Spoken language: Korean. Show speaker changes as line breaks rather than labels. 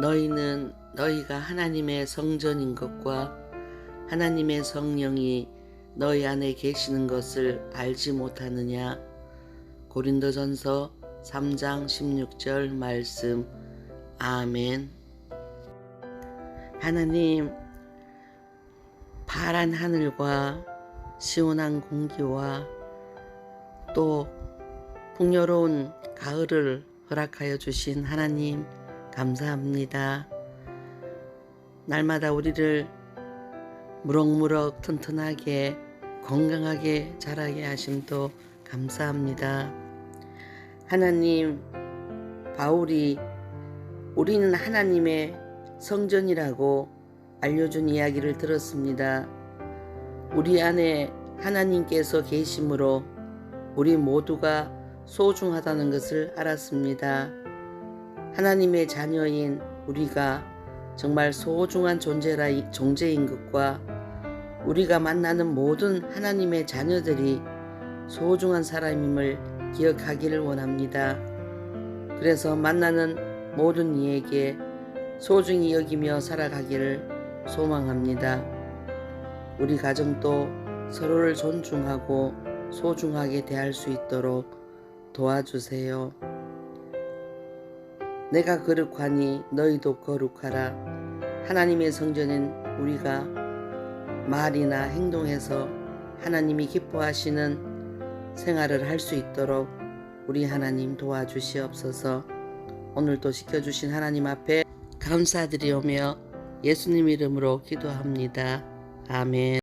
너희는 너희가 하나님의 성전인 것과 하나님의 성령이 너희 안에 계시는 것을 알지 못하느냐? 고린도전서 3장 16절 말씀. 아멘. 하나님, 파란 하늘과 시원한 공기와 또 풍요로운 가을을 허락하여 주신 하나님, 감사합니다. 날마다 우리를 무럭무럭 튼튼하게 건강하게 자라게 하심도 감사합니다. 하나님, 바울이 우리는 하나님의 성전이라고 알려준 이야기를 들었습니다. 우리 안에 하나님께서 계심으로 우리 모두가 소중하다는 것을 알았습니다. 하나님의 자녀인 우리가 정말 소중한 존재라 존재인 것과 우리가 만나는 모든 하나님의 자녀들이 소중한 사람임을 기억하기를 원합니다. 그래서 만나는 모든 이에게 소중히 여기며 살아가기를 소망합니다. 우리 가정도 서로를 존중하고 소중하게 대할 수 있도록 도와주세요. 내가 거룩하니 너희도 거룩하라. 하나님의 성전인 우리가 말이나 행동에서 하나님이 기뻐하시는 생활을 할 수 있도록 우리 하나님 도와주시옵소서. 오늘도 지켜주신 하나님 앞에 감사드리오며 예수님 이름으로 기도합니다. 아멘.